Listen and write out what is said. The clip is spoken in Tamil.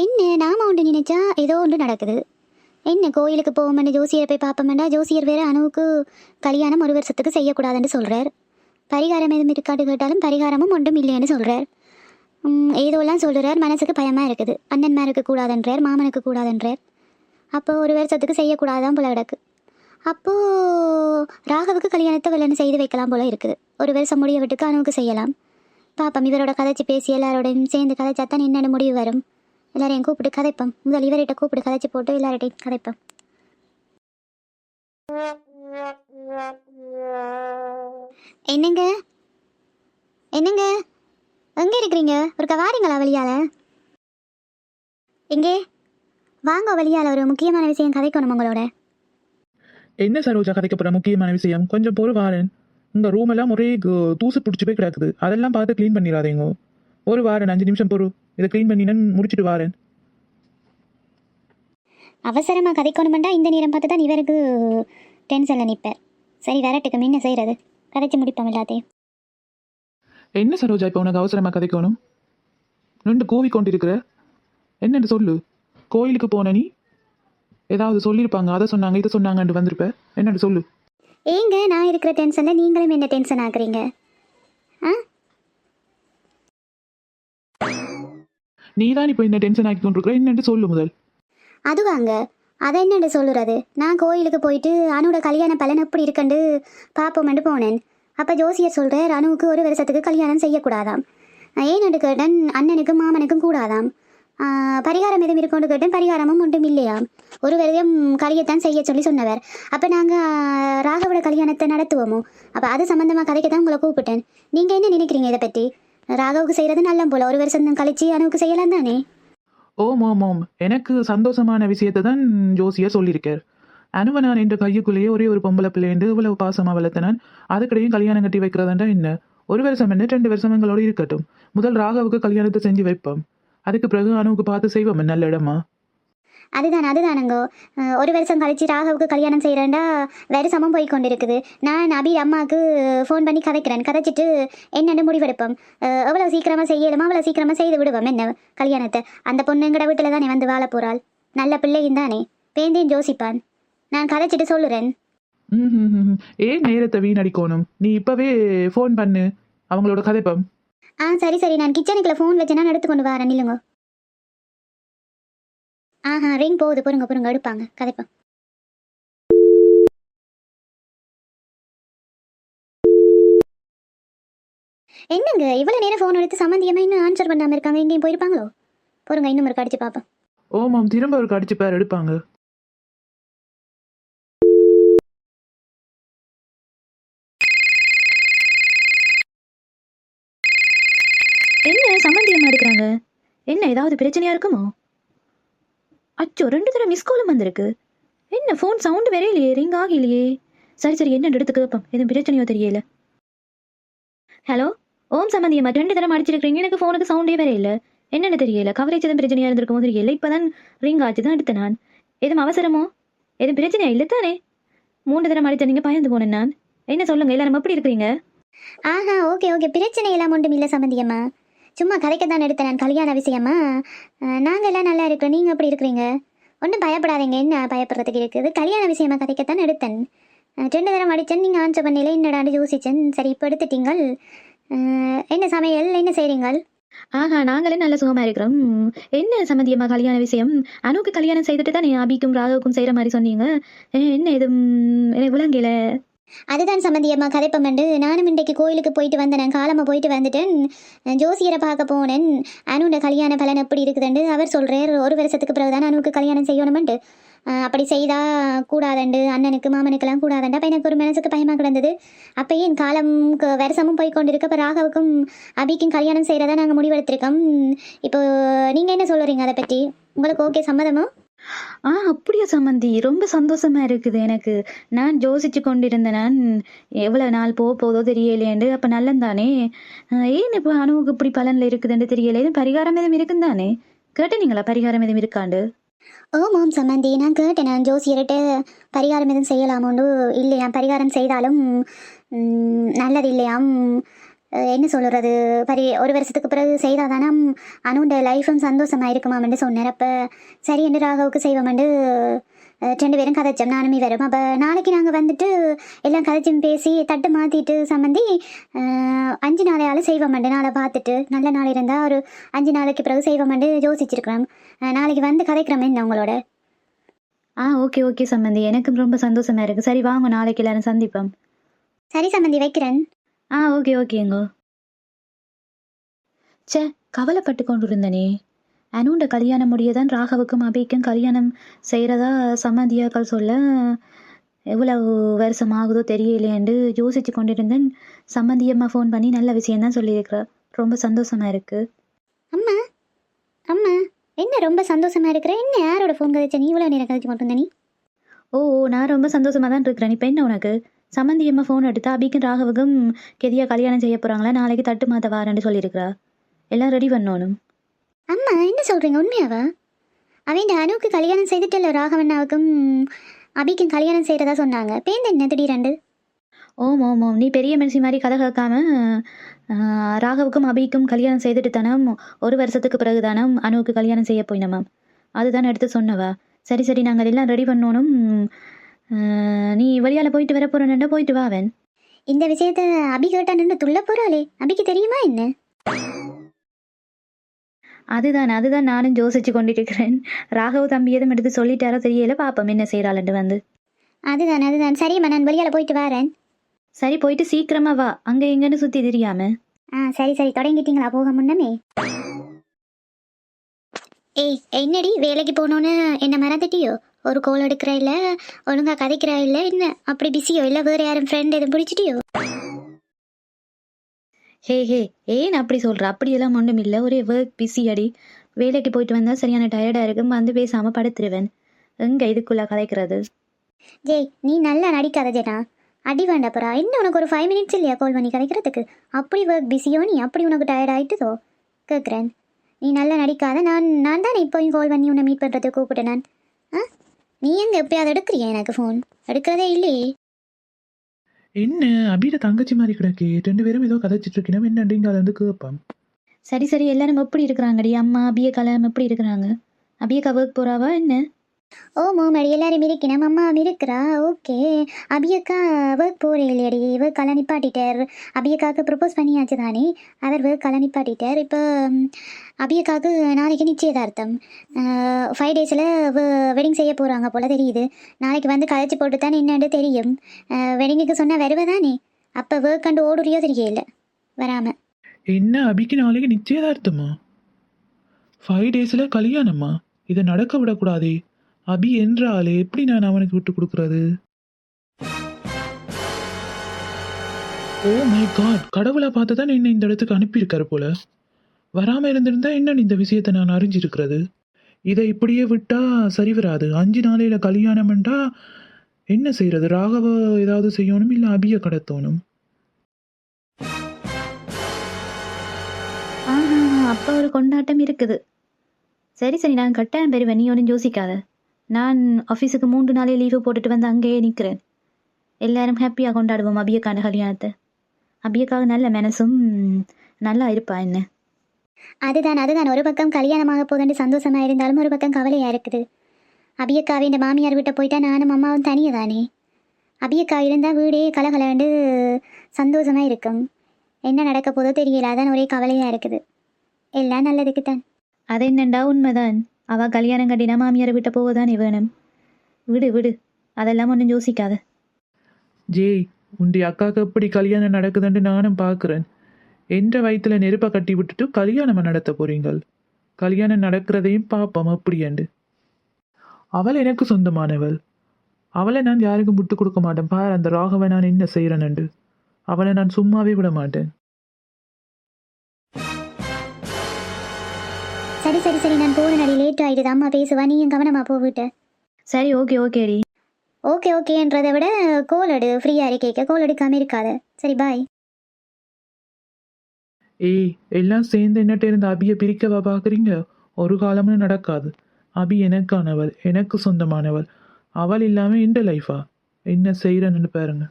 என்ன நாம ஒன்று நினைச்சா ஏதோ ஒன்று நடக்குது. என்ன கோயிலுக்கு போவோம்னு ஜோசியரை போய் பார்ப்போம்டா ஜோசியர் வேற அணுவுக்கு கல்யாணம் ஒரு வருஷத்துக்கு செய்யக்கூடாதுன்னு சொல்கிறார் பரிகாரம் எதுவும் இருக்காது கேட்டாலும் பரிகாரமும் ஒன்றும் இல்லைன்னு சொல்கிறார் ஏதோலாம் சொல்கிறார் மனசுக்கு பயமாக இருக்குது. அண்ணன்மாருக்கு கூடாதுன்றார் மாமனுக்கு கூடாதுன்றார். அப்போ ஒரு வருஷத்துக்கு செய்யக்கூடாதான் போல கிடக்கு. அப்போது ராகவுக்கு கல்யாணத்தை வெள்ளன்னு செய்து வைக்கலாம் போல இருக்குது. ஒரு வருஷம் முடிய விட்டுக்கு அணுவுக்கு செய்யலாம். பாப்பம் இவரோட கதைச்சு பேசி எல்லாரோடையும் சேர்ந்து கதைச்சாத்தான் என்னென்ன முடிவு வரும். எல்லாரையும் கூப்பிட்டு கதைப்போம். முதல் இவர்கிட்ட கூப்பிட்டு கதைச்சு போட்டு எல்லார்கிட்டையும் கதைப்போம். என்னங்க? என்னங்க? எங்கே இருக்கிறீங்க? ஒருக்கா வாரீங்களா வழியால? எங்கே? வாங்க வழியால ஒரு முக்கியமான விஷயம் கதைக்கணும் உங்களோட. என்ன சரோஜா கதைக்க போற முக்கியமான விஷயம்? கொஞ்சம் பொறு வாரன். உங்க ரூம் எல்லாம் ஒரே தூசு பிடிச்சி போய் கிடக்குது. அதெல்லாம் பார்த்து க்ளீன் பண்ணிடாதீங்க. ஒரு வாரன் அஞ்சு நிமிஷம் பொறு. இதை க்ளீன் பண்ணினேன் முடிச்சிட்டு வாரேன். அவசரமாக கதைக்கணுமெண்டா இந்த நேரம் பார்த்து தான் இவருக்கு டென்ஷனில் நிற்பார் சரி வரட்டுக்கு என்ன செய்கிறது கதைச்சு முடிப்போம் எல்லாத்தையும். என்ன சரோஜா இப்போ உனக்கு அவசரமா கதைக்கணும்? ரெண்டு கோவி கொண்டிருக்கிற? என்னன்னு சொல்லு. கோயிலுக்கு போன நீ? ஏதாவது சொல்லியிருப்பாங்க அதை சொன்னாங்க இதை சொன்னாங்கன்ட்டு வந்திருப்ப. என்னன்னு சொல்லு. ஏங்க நான் இருக்கிற டென்ஷனில் நீங்களும் என்ன டென்ஷன் ஆக்குறீங்க நீ தான் இப்போ என்ன டென்ஷன் ஆக்கி கொண்டிருக்கிற? சொல்லு முதல். அதுவாங்க அதை என்னென்று சொல்லுறது? நான் கோயிலுக்கு போயிட்டு அனுவோட கல்யாண பலன் எப்படி இருக்குண்டு பார்ப்போம்னு போனேன். அப்போ ஜோசியர் சொல்கிறார் அனுவுக்கு ஒரு வருஷத்துக்கு கல்யாணம் செய்யக்கூடாதாம். ஏன்னு கேட்டேன் அண்ணனுக்கும் மாமனுக்கும் கூடாதாம். பரிகாரம் எதுவும் இருக்கும்னு கேட்டேன் பரிகாரமும் ஒன்றும் இல்லையாம். ஒரு வருடம் கலியத்தான் செய்ய சொல்லி சொன்னவர். அப்போ நாங்கள் ராகவோட கல்யாணத்தை நடத்துவோமோ? அப்போ அது சம்மந்தமாக கதைக்கு தான் உங்களை கூப்பிட்டேன். நீங்கள் என்ன நினைக்கிறீங்க இதை பற்றி ராகவுக்கு செய்கிறது நல்ல போல. ஒரு வருஷம் கழிச்சு அனுவுக்கு செய்யலாம் தானே? ஓம் ஓம் ஓம். எனக்கு சந்தோஷமான விஷயத்தை தான் ஜோசியர் சொல்லியிருக்கார். அனுவ நான் என்ற கையுக்குள்ளேயே ஒரே ஒரு பொம்பளை பிள்ளைண்டு இவ்வளவு பாசமா வளர்த்தனான். அதுக்கிடையும் கல்யாணம் கட்டி வைக்கிறதாண்டா என்ன? ஒரு வருஷம் என்ன ரெண்டு வருஷம் எங்களோட இருக்கட்டும். முதல் ராகவுக்கு கல்யாணத்தை செஞ்சு வைப்போம். அதுக்கு பிறகு அனுவுக்கு பார்த்து செய்வோம் நல்ல இடமா? அதுதான் அதுதானுங்கோ ஒரு வருஷம் கழிச்சு ராகவுக்கு கல்யாணம் செய்கிறேன்டா வருஷமும் போய் கொண்டிருக்குது நான் அபி அம்மாவுக்கு ஃபோன் பண்ணி கதைக்கிறேன். கதைச்சிட்டு என்னென்னு முடிவெடுப்போம். எவ்வளோ சீக்கிரமாக செய்யலுமோ அவ்வளோ சீக்கிரமாக செய்து விடுவோம். என்ன கல்யாணத்தை? அந்த பொண்ணு எங்கட வீட்டில் தானே வந்து வாழ போகிறாள் நல்ல பிள்ளையும் தானே? பேந்தியும் யோசிப்பான் நான் கதைச்சிட்டு சொல்லுறேன். ஏன் நேரத்தை வீணடிக்கணும்? நீ இப்பவே ஃபோன் பண்ணு. அவங்களோட கதைப்பம். ஆ சரி சரி. நான் கிச்சனுக்குள்ள ஃபோன் வச்சு நான் எடுத்து கொண்டு வரேன். இல்லைங்க ஆஹா ரிங் போகுது. பொறுங்க பொறுங்க. எடுப்பாங்க கதைப்போம். என்னங்க? இவ்வளவு நேரம் ஃபோன் எடுத்து சம்மந்தியமா இன்னும் ஆன்சர் பண்ணாம இருக்காங்க? எங்கேயும் போயிருப்பாங்களோ? பொறுங்க இன்னும் ஒரு அடிச்சு பார்ப்போம் ஓமாம் திரும்ப ஒரு கடிச்சு பேர் எடுப்பாங்க. என்ன சம்மந்தியமா இருக்கிறாங்க என்ன ஏதாவது பிரச்சனையா இருக்குமோ? அச்சோ ரெண்டு தடவை மிஸ் காலும் வந்திருக்கு. என்ன ஃபோன் சவுண்டு வேற இல்லையே ரிங் ஆகலையே. சரி சரி என்ன எடுத்து கேட்போம் எதுவும் பிரச்சனையோ தெரியல. ஹலோ ஓம் சம்மந்தியம்மா ரெண்டு தடவை அடிச்சிருக்கிறீங்க. எனக்கு ஃபோனுக்கு சவுண்டே வேற இல்லை. என்னென்னு தெரியல. கவரேஜ் எதுவும் பிரச்சனையாக இருந்திருக்குமோ தெரியல. இப்போதான் ரிங் ஆச்சு தான் எடுத்தேன் நான். எதுவும் அவசரமோ? எதுவும் பிரச்சனையா? இல்லை தானே. மூன்று தடவை அடித்த நீங்கள் பயந்து போனேன் நான். என்ன சொல்லுங்க எல்லாரும் எப்படி இருக்கிறீங்க? ஆஹா ஓகே ஓகே பிரச்சனை எல்லாம் ஒன்றும் இல்லை சம்மந்தியம்மா சும்மா கதைக்க தான் எடுத்தேன் நான் கல்யாண விஷயமா நாங்கள் எல்லாம் நல்லா இருக்கிறோம் நீங்கள் எப்படி இருக்கிறீங்க? ஒன்றும் பயப்படாதீங்க. என்ன பயப்படுறதுக்கு இருக்குது? கல்யாண விஷயமா கதைக்கத்தான் எடுத்தேன். ரெண்டு தரம் அடித்தேன் நீங்கள் ஆன்சர் பண்ணல என்னடாண்டு யோசிச்சேன். சரி இப்போ எடுத்துட்டீங்கள். என்ன சமையல்? என்ன செய்கிறீங்கள் ஆஹா நாங்களே நல்ல சுகமா இருக்கிறோம். என்ன சம்மந்தியம்மா கல்யாண விஷயம் அனுக்கு கல்யாணம் செய்துட்டு தான் அபிக்கும் ராகவுக்கும் செய்யற மாதிரி சொன்னீங்க? என்ன இது? ம், விளங்கல. அதுதான் சம்மந்தியம்மா கதைப்பமண்டு நானும் இன்றைக்கு கோயிலுக்கு போயிட்டு வந்தேன் காலமாக போயிட்டு வந்துட்டேன். ஜோசியரை பார்க்க போனேன். அனுட கல்யாண பலன் எப்படி இருக்குதுண்டு அவர் சொல்கிறார் ஒரு வருஷத்துக்கு பிறகு தான் அனுவுக்கு கல்யாணம் செய்யணுமெண்டு அப்படி செய்தா கூடாதண்டு அண்ணனுக்கு மாமனுக்கெல்லாம் கூடாதண்டு அப்போ எனக்கு ஒரு மனசுக்கு பயமாக கிடந்தது. அப்போ ஏன் காலம் வருஷமும் போய் கொண்டிருக்கு அப்போ ராகவுக்கும் அபிக்கும் கல்யாணம் செய்கிறதா நாங்கள் முடிவெடுத்திருக்கோம். இப்போ நீங்கள் என்ன சொல்கிறீங்க அதை பற்றி? உங்களுக்கு ஓகே சம்மதமோ? ஆ அப்படியா சம்மந்தி ரொம்ப சந்தோஷமா இருக்குது எனக்கு. நான் யோசிச்சு கொண்டிருந்தேன். நான் எவ்வளவு நாள் போக போதோ தெரியலையேண்டு. அப்ப நல்லந்தானே? அஹ், ஏன் இப்போ அணுவுக்கு இப்படி பலன்ல இருக்குதுன்னு தெரியல? எதுவும் பரிகாரம் எதுவும் இருக்குந்தானே? கேட்டீங்களா? பரிகாரம் எதுவும் இருக்காண்டு? ஆமாம் சம்மந்தி நான் கேட்டேன். நான் ஜோசியர்கிட்ட பரிகாரம் எதுவும் செய்யலாமோண்டு. இல்லையாம். பரிகாரம் செய்தாலும் நல்லது இல்லையாம் என்ன சொல்கிறது பரி ஒரு வருஷத்துக்கு பிறகு செய்தாதானே அனுண்ட லைஃபும் சந்தோஷமாக இருக்குமாமென்று சொன்னார். அப்போ சரி என்று ராகவுக்கு செய்வோமெண்டு ரெண்டு பேரும் கதைச்சோம். நானுமே வரும் அப்போ நாளைக்கு நாங்கள் வந்துட்டு எல்லாம் கதைச்சும் பேசி தட்டு மாற்றிட்டு சம்மந்தி அஞ்சு நாளையால் செய்வோமெண்டு நாளை பார்த்துட்டு நல்ல நாள் இருந்தால் ஒரு அஞ்சு நாளைக்கு பிறகு செய்வோமெண்டு யோசிச்சிருக்கிறோம். நாளைக்கு வந்து கதைக்கிறோம் என்ன உங்களோட? ஆ ஓகே ஓகே சம்மந்தி. எனக்கும் ரொம்ப சந்தோஷமா இருக்கு. சரி வாங்க நாளைக்கு எல்லாரும் சந்திப்போம். சரி சம்மந்தி வைக்கிறேன். ஆ ஓகே ஓகேங்கோ ச்சே கவலைப்பட்டு கொண்டு இருந்தனே அனுண்ட கல்யாணம் முடியதான் ராகவுக்கும் அபிக்கும் கல்யாணம் செய்கிறதா சம்மந்தியாக்கள் சொல்ல எவ்வளவு வருஷம் ஆகுதோ தெரியலையேண்டு யோசிச்சு கொண்டிருந்தேன். சம்மந்தியம்மா ஃபோன் பண்ணி நல்ல விஷயம்தான் சொல்லியிருக்கிறா. ரொம்ப சந்தோஷமா இருக்கு. அம்மா அம்மா என்ன ரொம்ப சந்தோஷமா இருக்கிற? என்ன யாரோட ஃபோன் கதைச்ச? நீ இவ்வளோ நேரம் கதைச்சு வந்த நீ ஓ ஓ, நான் ரொம்ப சந்தோஷமா தான் இருக்கிறேன். இப்போ என்ன உனக்கு? சம்மந்தியம்மா ஃபோன் எடுத்து அபிக்கும் ராகவுக்கும் கெதியா கல்யாணம் செய்ய போகிறாங்களா நாளைக்கு தட்டு மாத்த வாரேன்னு சொல்லியிருக்கிறா. எல்லாம் ரெடி பண்ணணும். அம்மா என்ன சொல்றீங்க? உண்மையாவா? அவன் அனுவுக்கு கல்யாணம் செய்துட்டல ராகவண்ணாவுக்கும் அபிக்கும் கல்யாணம் செய்கிறதா சொன்னாங்க. பேருந்து என்ன திடீரெண்டு ஓம் ஓம் ஓம். நீ பெரிய மனுஷி மாதிரி கதை கேட்காம ராகவுக்கும் அபிக்கும் கல்யாணம் செய்துட்டு தானே ஒரு வருஷத்துக்கு பிறகு தானே அனுவுக்கு கல்யாணம் செய்ய போயினமாம்? அதுதான் எடுத்து சொன்னவா. சரி சரி நாங்கள் எல்லாம் ரெடி பண்ணணும். நீ வழியால் போயிட்டு வர போகிறேன்டா போயிட்டு வா அவன். இந்த விஷயத்த அபி கேட்டான்னு துள்ள போறாளே. அபிக்கு தெரியுமா என்ன? அதுதான் அதுதான் நானும் யோசிச்சு கொண்டிருக்கிறேன். ராகவ் தம்பி எதுவும் எடுத்து சொல்லிட்டாரோ தெரியல பாப்போம் என்ன செய்கிறாள்ட்டு வந்து. அதுதான் அதுதான். சரிம்மா நான் வெளியால் போயிட்டு வரேன். சரி போயிட்டு சீக்கிரமா வா. அங்கே எங்கன்னு சுற்றி தெரியாம. ஆ சரி சரி. தொடங்கிட்டீங்களா? போக முன்னமே. ஏய் என்னடி? வேலைக்கு போகணுன்னு என்ன மறந்துட்டியோ? ஒரு கோல் எடுக்கிற இல்ல ஒழுங்கா கதைக்கிற இல்ல என்ன? அப்படி பிஸியோ இல்ல வேற யாரும் ஃப்ரெண்ட் எதுவும் பிடிச்சிட்டியோ? ஹே ஹே ஏன் அப்படி சொல்கிற அப்படியெல்லாம் ஒன்றும் இல்லை. ஒரே ஒர்க் பிஸி அடி. வேலைக்கு போயிட்டு வந்தால் சரியான டயர்டாக இருக்கும். வந்து பேசாமல் படுத்துருவேன். எங்கே இதுக்குள்ளே கலைக்கிறது ஜெய் நீ நல்லா நடிக்காத ஜெனா. அடி வேண்டாப்பரா என்ன உனக்கு ஒரு ஃபைவ் மினிட்ஸ் இல்லையா கால் பண்ணி கதைக்கிறதுக்கு? அப்படி ஒர்க் பிஸியோ நீ? அப்படி உனக்கு டயர்ட் ஆயிட்டுதோ? கேட்குறேன் நீ நல்லா நடிக்காத. நான் நான் தானே இப்போயும் கால் பண்ணி உன்னை மீட் பண்ணுறதுக்கு கூப்பிட்டேன் நான். நீ எங்கே எப்பயாவது எடுக்கிறியா எனக்கு ஃபோன் எடுக்கிறதே இல்லையே. என்ன? அபிட தங்கச்சி மாதிரி கிடக்கு. ரெண்டு பேரும் ஏதோ கதைச்சிட்டு இருக்கணும் என்னண்டிங்க அதை வந்து கேட்பான் சரி சரி. எல்லாரும் எப்படி இருக்கிறாங்கடி? அம்மா அபிய கலாம் எப்படி இருக்கிறாங்க? அபியக்கா ஒர்க் போகிறாவா என்ன? ஓ மோமடி எல்லாரும் இருக்கணும் அம்மா இருக்கிறா ஓகே. அபியக்கா ஒர்க் போகிறே இல்லையடி ஒர்க் கலை நிப்பாட்டிட்டார். அபியக்காவுக்கு ப்ரப்போஸ் பண்ணியாச்சு தானே? அவர் ஒர்க் கலை நிப்பாட்டிட்டார். இப்போ அபியக்காவுக்கு நாளைக்கு நிச்சயதார்த்தம். ஃபைவ் டேஸில் வெட்டிங் செய்ய போகிறாங்க போல் தெரியுது. நாளைக்கு வந்து கதைச்சி போட்டு தானே என்னன்னு தெரியும் வெட்டிங்குக்கு சொன்னால் வருவதானே அப்போ ஒர்க் கண்டு ஓடுறியோ தெரியல. வராமல் என்ன அபிக்கு நாளைக்கு நிச்சயதார்த்தமா? ஃபைவ் டேஸில் கல்யாணமா? இதை நடக்க விடக்கூடாதே. அபி என்றாலே எப்படி நான் அவனுக்கு விட்டு கொடுக்கறது? ஓ மை காட் கடவுளை பார்த்து தான் என்ன இந்த இடத்துக்கு அனுப்பியிருக்காரு போல. வராமல் இருந்திருந்தா என்ன இந்த விஷயத்தை நான் அறிஞ்சிருக்கிறது? இதை இப்படியே விட்டா சரி வராது. அஞ்சு நாளையில கல்யாணம்ன்றா என்ன செய்யறது? ராகவ ஏதாவது செய்யணும் இல்லை அபிய கடத்தணும்? ஆஹா அப்போ ஒரு கொண்டாட்டம் இருக்குது. சரி சரி நான் கட்டாயம் பெறுவேன் நீ ஒன்றும் யோசிக்காத. நான் ஆஃபீஸுக்கு மூன்று நாளே லீவு போட்டுட்டு வந்து அங்கேயே நிற்கிறேன் எல்லாரும் ஹாப்பியாக கொண்டாடுவோம் அபியக்கான கல்யாணத்தை. அபியக்காக நல்ல மனசும் நல்லா இருப்பா என்ன? அதுதான் அதுதான். ஒரு பக்கம் கல்யாணமாக போதுன்னு சந்தோஷமா இருந்தாலும் ஒரு பக்கம் கவலையா இருக்குது. அபியக்காவை இந்த மாமியார் வீட்டை போயிட்டா நானும் அம்மாவும் தனியே தானே அபியக்கா இருந்தால் வீடே கலகலண்டு சந்தோஷமா இருக்கும். என்ன நடக்க போதோ தெரியல அதான் ஒரே கவலையா இருக்குது. எல்லாம் நல்லதுக்கு தான் அது என்னண்டா உண்மைதான்? அவ கல்யாணம் கட்டினா மாமியாரை விட்ட போவதானே வேணும்? விடு விடு. அதெல்லாம் ஒன்றும் யோசிக்காத. ஜேய் உண்டி அக்காக்கு எப்படி கல்யாணம் நடக்குதுன்னு நானும் பார்க்குறேன் எந்த வயிற்றுல நெருப்பை கட்டி விட்டுட்டு கல்யாணம் நடத்த போறீங்கள். கல்யாணம் நடக்கிறதையும் பார்ப்போம் அப்படியாண்டு. அவள் எனக்கு சொந்தமானவள். அவளை நான் யாருக்கும் விட்டு கொடுக்க மாட்டேன். பார் அந்த ராகவை நான் என்ன செய்கிறேன்னு அவளை நான் சும்மாவே விட மாட்டேன். சரி சரி சரி நான் போன நடி லேட் ஆயிடுது. அம்மா பேசுவா நீயும் கவனமா போவிட்ட சரி ஓகே ஓகேடி ஓகே ஓகேன்றதை விட கோல் எடு. ஃப்ரீயாக இருக்கேக்க கோல் எடுக்காம இருக்காத. சரி பாய் ஏய் எல்லாம் சேர்ந்து என்னட்ட இருந்து அபியை பிரிக்கவா பார்க்குறீங்க ஒரு காலமும் நடக்காது. அபி எனக்கானவள் எனக்கு சொந்தமானவள். அவள் இல்லாமல் இந்த லைஃபா என்ன செய்கிறேன்னு பாருங்க.